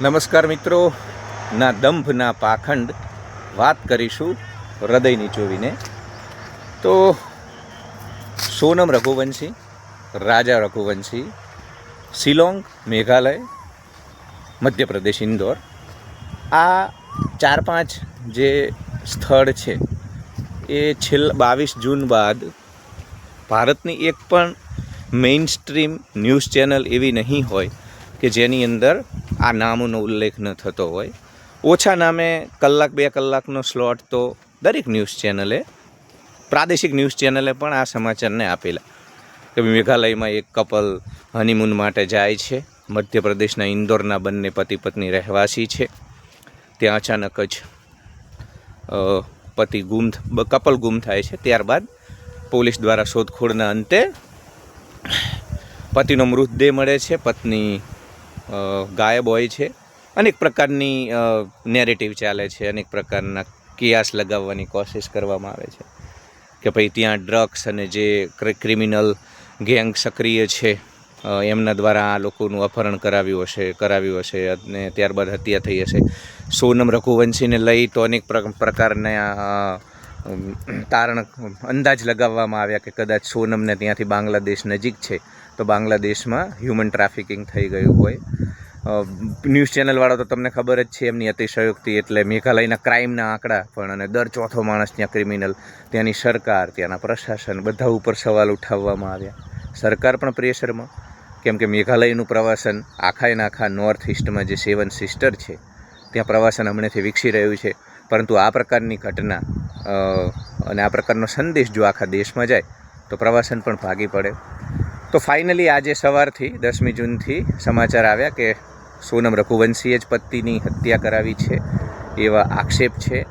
નમસ્કાર મિત્રો. ના દંભ પાખંડ વાત કરીશું હૃદયની ચોવીને. તો સોનમ રઘુવંશી, રાજા રઘુવંશી, શિલોંગ, મેઘાલય, મધ્યપ્રદેશ, ઇન્દોર. આ ચાર પાંચ જે સ્થળ છે, એ છેલ્લા બાવીસ જૂન બાદ ભારતની એક પણ મેઇન સ્ટ્રીમ ન્યૂઝ ચેનલ એવી નહીં હોય કે જેની અંદર આ નામોનો ઉલ્લેખ ન થતો હોય. ઓછા નામે કલાક બે કલાકનો સ્લોટ તો દરેક ન્યૂઝ ચેનલે પ્રાદેશિક ન્યૂઝ ચેનલે પણ આ સમાચારને આપેલા. કે મેઘાલયમાં એક કપલ હનીમૂન માટે જાય છે. મધ્યપ્રદેશના ઇન્દોરના બંને પતિ પત્ની રહેવાસી છે. ત્યાં અચાનક જ પતિ ગુમ કપલ ગુમ થાય છે. ત્યારબાદ પોલીસ દ્વારા શોધખોળના અંતે પતિનો મૃતદેહ મળે છે. પત્ની ગાયબ હોય છે. અનેક પ્રકારની નેરેટિવ ચાલે છે. અનેક પ્રકારના કિયાસ લગાવવાની કોશિશ કરવામાં આવે છે. કે ભાઈ ત્યાં ડ્રગ્સ અને જે ક્રિમિનલ ગેંગ સક્રિય છે એમના દ્વારા આ લોકોનું અપહરણ કરાવ્યું હશે કરાવ્યું હશે અને ત્યારબાદ હત્યા થઈ હશે. સોનમ રઘુવંશીને લઈ તો અનેક પ્ર- પ્રકારના તારણ, અંદાજ લગાવવામાં આવ્યા કે કદાચ સોનમને ત્યાંથી બાંગ્લાદેશ નજીક છે. તો બાંગ્લાદેશમાં હ્યુમન ટ્રાફિકિંગ થઈ ગયું હોય. ન્યૂઝ ચેનલવાળા તો તમને ખબર જ છે એમની અતિશયોક્તિ એટલે મેઘાલયના ક્રાઇમના આંકડા પણ અને દર ચોથો માણસ ત્યાં ક્રિમિનલ, ત્યાંની સરકાર, ત્યાંના પ્રશાસન બધા ઉપર સવાલ ઉઠાવવામાં આવ્યા. સરકાર પણ પ્રેશરમાં કેમ કે મેઘાલયનું પ્રવાસન આખા એના આખા નોર્થ ઇસ્ટમાં જે સેવન સિસ્ટર છે, ત્યાં પ્રવાસન હમણાંથી વિકસી રહ્યું છે. પરંતુ આ પ્રકારની ઘટના અને આ પ્રકારનો સંદેશ જો આખા દેશમાં જાય, તો પ્રવાસન પણ ભાગી પડે. તો ફાઇનલી આજે સવારથી, દસમી જૂનથી સમાચાર આવ્યા કે સોનમ રઘુવંશીએ જ પતિની હત્યા કરાવી છે એવા આક્ષેપ છે.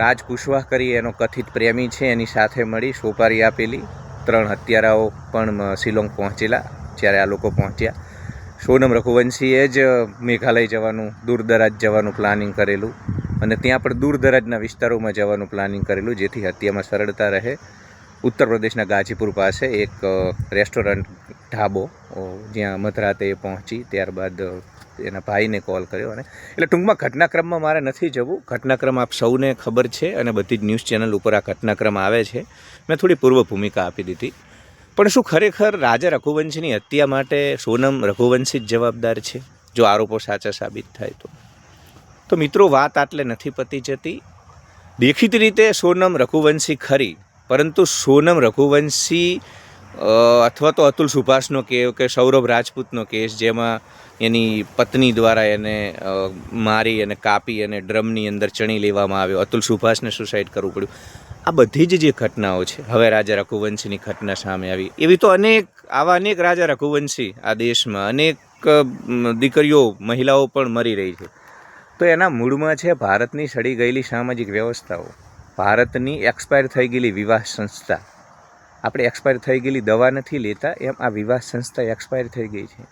રાજ કુશવાહ કરી એનો કથિત પ્રેમી છે, એની સાથે મળી સોપારી આપેલી. ત્રણ હત્યારાઓ પણ શિલોંગ પહોંચેલા જ્યારે આ લોકો પહોંચ્યા. સોનમ રઘુવંશીએ જ મેઘાલય જવાનું, દૂર દરાજ જવાનું પ્લાનિંગ કરેલું અને ત્યાં પણ દૂર દરાજના વિસ્તારોમાં જવાનું પ્લાનિંગ કરેલું, જેથી હત્યામાં સરળતા રહે. ઉત્તર પ્રદેશના ગાજીપુર પાસે એક રેસ્ટોરન્ટ ઢાબો જ્યાં મધરાતે પહોંચી ત્યારબાદ એના ભાઈને કોલ કર્યો અને એટલે ટૂંકમાં ઘટનાક્રમમાં મારે નથી જવું. ઘટનાક્રમ આપ સૌને ખબર છે અને બધી જ ન્યૂઝ ચેનલ ઉપર આ ઘટનાક્રમ આવે છે. મેં થોડી પૂર્વ ભૂમિકા આપી દીધી. પણ શું ખરેખર રાજા રઘુવંશની હત્યા માટે સોનમ રઘુવંશી જ જવાબદાર છે? જો આરોપો સાચા સાબિત થાય તો. તો મિત્રો, વાત આટલે નથી પતી જતી. દેખીતી રીતે સોનમ રઘુવંશી ખરી પરંતુ સોનમ રઘુવંશી અથવા તો અતુલ સુભાષનો કે કે સૌરભ રાજપૂતનો કેસ જેમાં એની પત્ની દ્વારા એને મારી અને કાપી અને ડ્રમની અંદર ચણી લેવામાં આવ્યો. અતુલ સુભાષને સુસાઇડ કરવું પડ્યું. આ બધી જ જે ઘટનાઓ છે, હવે રાજા રઘુવંશીની ઘટના સામે આવી. એવી તો અનેક, આવા અનેક રાજા રઘુવંશી આ દેશમાં, અનેક દીકરીઓ, મહિલાઓ પણ મરી રહી છે. તો એના મૂળમાં છે ભારતની સડી ગયેલી સામાજિક વ્યવસ્થાઓ. ભારતની એક્સપાયર થઈ ગયેલી વિવાહ સંસ્થા. આપણે એક્સપાયર થઈ ગયેલી દવા નથી લેતા, એમ આ વિવાહ સંસ્થા એક્સપાયર થઈ ગઈ છે.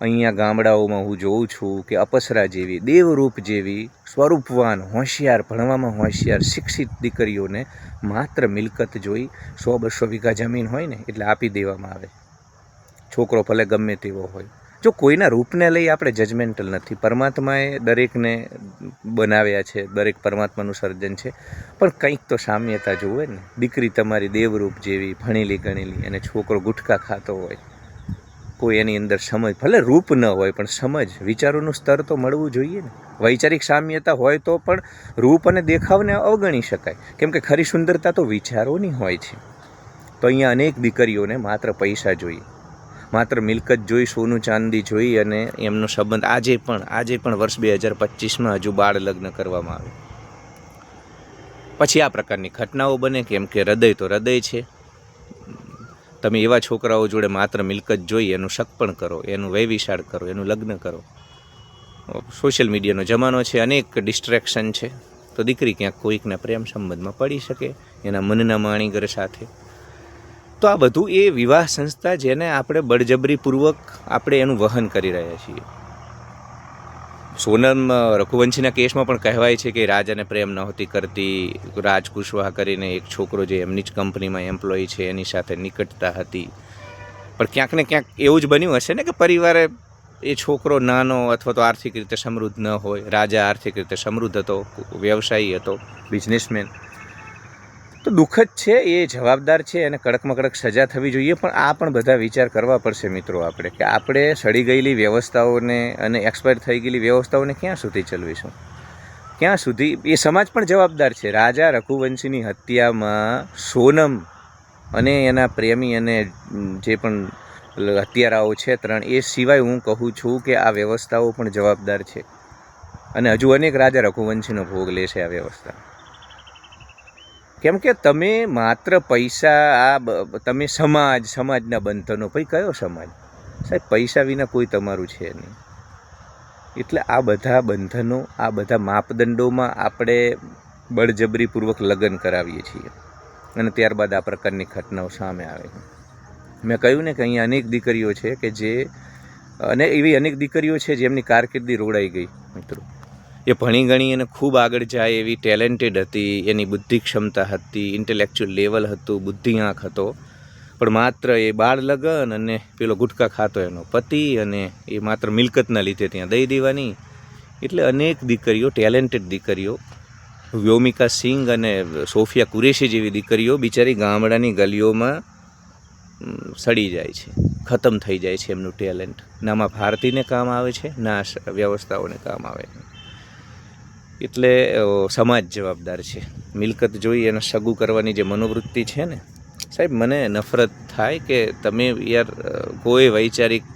અહીંયા ગામડાઓમાં હું જોઉં છું કે અપસરા જેવી, દેવરૂપ જેવી, સ્વરૂપવાન, હોશિયાર, ભણવામાં હોશિયાર, શિક્ષિત દીકરીઓને માત્ર મિલકત જોઈ સો બસો વીઘા જમીન હોય ને, એટલે આપી દેવામાં આવે. છોકરો ભલે ગમે તેવો હોય. જો કોઈના રૂપને લઈ આપણે જજમેન્ટલ નથી, પરમાત્માએ દરેકને બનાવ્યા છે, દરેક પરમાત્માનું સર્જન છે, પણ કંઈક તો સામ્યતા જોવે ને. દીકરી તમારી દેવરૂપ જેવી, ભણેલી ગણેલી અને છોકરો ગુટખા ખાતો હોય, કોઈ એની અંદર સમજ, ભલે રૂપ ન હોય, પણ સમજ, વિચારોનું સ્તર તો મળવું જોઈએ ને. વૈચારિક સામ્યતા હોય તો પણ રૂપ અને દેખાવને અવગણી શકાય. કેમ કે ખરી સુંદરતા તો વિચારોની હોય છે. તો અહીંયા અનેક દીકરીઓને માત્ર પૈસા જોઈએ. માત્ર મિલકત જોઈ, સોનું ચાંદી જોઈ અને એમનો સંબંધ આજે પણ આજે પણ વર્ષ બે હજાર પચીસમાં હજુ બાળ લગ્ન કરવામાં આવે. પછી આ પ્રકારની ઘટનાઓ બને કેમ કે હૃદય તો હૃદય છે. તમે એવા છોકરાઓ જોડે માત્ર મિલકત જોઈ, એનું પણ કરો, એનું વૈવિશાળ કરો, એનું લગ્ન કરો. સોશિયલ મીડિયાનો જમાનો છે, અનેક ડિસ્ટ્રેક્શન છે. તો દીકરી ક્યાંક કોઈકના પ્રેમ સંબંધમાં પડી શકે, એના મનના માણીગર સાથે. તો આ બધું એ વિવાહ સંસ્થા જેને આપણે બળજબરીપૂર્વક આપણે એનું વહન કરી રહ્યા છીએ. સોનમ રઘુવંશીના કેસમાં પણ કહેવાય છે કે રાજાને પ્રેમ નહોતી કરતી. રાજ કુશવાહ કરીને એક છોકરો જે એમની જ કંપનીમાં એમ્પ્લોય છે, એની સાથે નિકટતા હતી. પણ ક્યાંક ને ક્યાંક એવું જ બન્યું હશે ને કે પરિવારે એ છોકરો નાનો અથવા તો આર્થિક રીતે સમૃદ્ધ ન હોય. રાજા આર્થિક રીતે સમૃદ્ધ હતો, વ્યવસાયી હતો, બિઝનેસમેન. તો દુઃખદ છે, એ જવાબદાર છે અને કડકમાં કડક સજા થવી જોઈએ, પણ આ પણ બધા વિચાર કરવા પડશે મિત્રો આપણે, કે આપણે સડી ગયેલી વ્યવસ્થાઓને અને એક્સપાયર થઈ ગયેલી વ્યવસ્થાઓને ક્યાં સુધી ચલવીશું? ક્યાં સુધી? એ સમાજ પણ જવાબદાર છે. રાજા રઘુવંશીની હત્યામાં સોનમ અને એના પ્રેમી અને જે પણ હત્યારાઓ છે ત્રણ, એ સિવાય હું કહું છું કે આ વ્યવસ્થાઓ પણ જવાબદાર છે. અને હજુ અનેક રાજા રઘુવંશીનો ભોગ લે છે આ વ્યવસ્થા. કેમ કે તમે માત્ર પૈસા, આ તમે સમાજ, સમાજના બંધનો, ભાઈ કયો સમાજ? સાહેબ, પૈસા વિના કોઈ તમારું છે નહીં. એટલે આ બધા બંધનો, આ બધા માપદંડોમાં આપણે બળજબરીપૂર્વક લગ્ન કરાવીએ છીએ. અને ત્યારબાદ આ પ્રકારની ઘટનાઓ સામે આવે મેં કહ્યું ને કે અહીંયા અનેક દીકરીઓ છે કે જે, અને એવી અનેક દીકરીઓ છે જેમની કારકિર્દી રોડાઈ ગઈ, મિત્રો. એ ભણી ગણી અને ખૂબ આગળ જાય એવી ટેલેન્ટેડ હતી, એની બુદ્ધિ ક્ષમતા હતી ઇન્ટેલેક્ચ્યુઅલ લેવલ હતું બુદ્ધિ આંખ હતો. પણ માત્ર એ બાળ લગન અને પેલો ગુટકા ખાતો એનો પતિ અને એ માત્ર મિલકતના લીધે ત્યાં દઈ દેવાની. એટલે અનેક દીકરીઓ ટેલેન્ટેડ દીકરીઓ, વ્યોમિકા સિંઘ અને સોફિયા કુરેશી જેવી દીકરીઓ બિચારી ગામડાની ગલીઓમાં સડી જાય છે. ખતમ થઈ જાય છે એમનું ટેલેન્ટ નામાં ભારતીને કામ આવે છે, ના વ્યવસ્થાઓને કામ આવે. છે એટલે સમાજ જવાબદાર છે. મિલકત જોઈ અને સગું કરવાની જે મનોવૃત્તિ છે ને, સાહેબ, મને નફરત થાય કે તમે યાર કોઈ વૈચારિક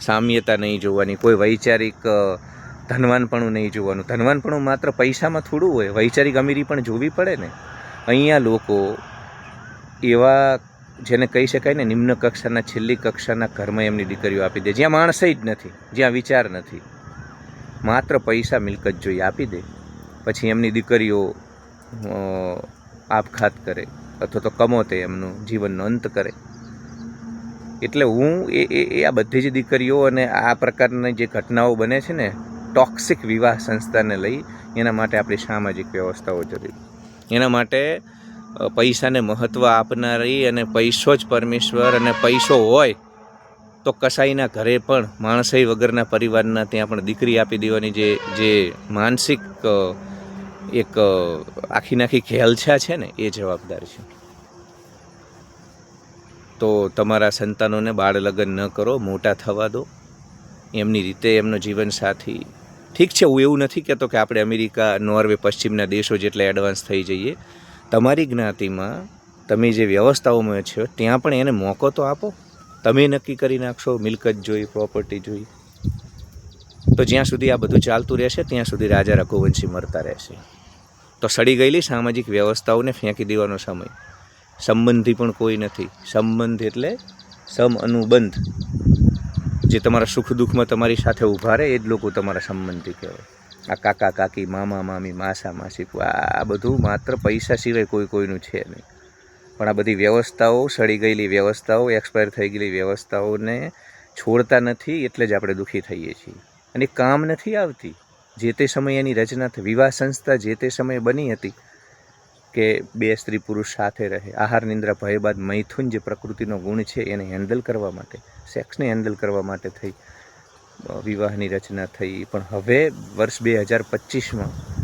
સામ્યતા નહીં જોવાની, કોઈ વૈચારિક ધનવાનપણું નહીં જોવાનું. ધનવાનપણું માત્ર પૈસામાં થોડું હોય, વૈચારિક અમીરી પણ જોવી પડે ને. અહીંયા લોકો એવા, જેને કહી શકાય ને, નિમ્ન કક્ષાના, છેલ્લી કક્ષાના ઘરમાં એમની દીકરીઓ આપી દે. જ્યાં માણસે જ નથી, જ્યાં વિચાર નથી. માત્ર પૈસા મિલકત જોઈ આપી દે, પછી એમની દીકરીઓ આપઘાત કરે અથવા તો કમોતે એમનું જીવનનો અંત કરે. એટલે હું એ એ આ બધી જ દીકરીઓ અને આ પ્રકારની જે ઘટનાઓ બને છે ને, ટોક્સિક વિવાહ સંસ્થાને લઈ એના માટે આપણી સામાજિક વ્યવસ્થાઓ જરૂરી. એના માટે પૈસાને મહત્ત્વ આપનારી અને પૈસો જ પરમેશ્વર અને પૈસો હોય તો કસાઈના ઘરે પણ માણસાઈ વગરના પરિવારના ત્યાં પણ દીકરી આપી દેવાની જે જે માનસિક એક આખી નાખી ખેલછા છે ને, એ જવાબદાર છે. તો તમારા સંતાનોને બાળ લગ્ન ન કરો, મોટા થવા દો. એમની રીતે એમનો જીવનસાથી ઠીક છે, હું એવું નથી કહેતો કે આપણે અમેરિકા, નોર્વે, પશ્ચિમના દેશો જેટલા એડવાન્સ થઈ જઈએ. તમારી જ્ઞાતિમાં તમે જે વ્યવસ્થાઓમાં છો, ત્યાં પણ એને મોકો તો આપો. તમે નક્કી કરી નાખશો, મિલકત જોઈ પ્રોપર્ટી જોઈ. તો જ્યાં સુધી આ બધું ચાલતું રહેશે, ત્યાં સુધી રાજા રઘુવંશી મરતા રહેશે. તો સડી ગયેલી સામાજિક વ્યવસ્થાઓને ફેંકી દેવાનો સમય. સંબંધી પણ કોઈ નથી. સંબંધ એટલે સમ અનુબંધ જે તમારા સુખ દુઃખમાં તમારી સાથે ઊભા રહે, એ જ લોકો તમારા સંબંધી કહેવાય. આ કાકા, કાકી, મામા, મામી, માસા, માસી, આ બધું માત્ર પૈસા સિવાય કોઈ કોઈનું છે નહીં. પણ આ બધી વ્યવસ્થાઓ, સડી ગયેલી વ્યવસ્થાઓ એક્સપાયર થઈ ગયેલી વ્યવસ્થાઓને છોડતા નથી એટલે જ આપણે દુઃખી થઈએ છીએ. અને કામ નથી આવતી. જે તે સમયે એની રચના થઈ, વિવાહ સંસ્થા જે તે સમયે બની હતી કે બે સ્ત્રી પુરુષ સાથે રહે, આહાર, નિંદ્રા, ભય બાદ મૈથુન જે પ્રકૃતિનો ગુણ છે એને હેન્ડલ કરવા માટે સેક્સને હેન્ડલ કરવા માટે થઈ વિવાહની રચના થઈ. પણ હવે વર્ષ બે હજાર પચીસમાં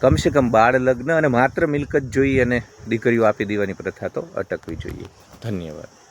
કમસે કમ બાળ લગ્ન અને માત્ર મિલકત જોઈ અને દીકરીઓ આપી દેવાની પ્રથા તો અટકવી જોઈએ. ધન્યવાદ.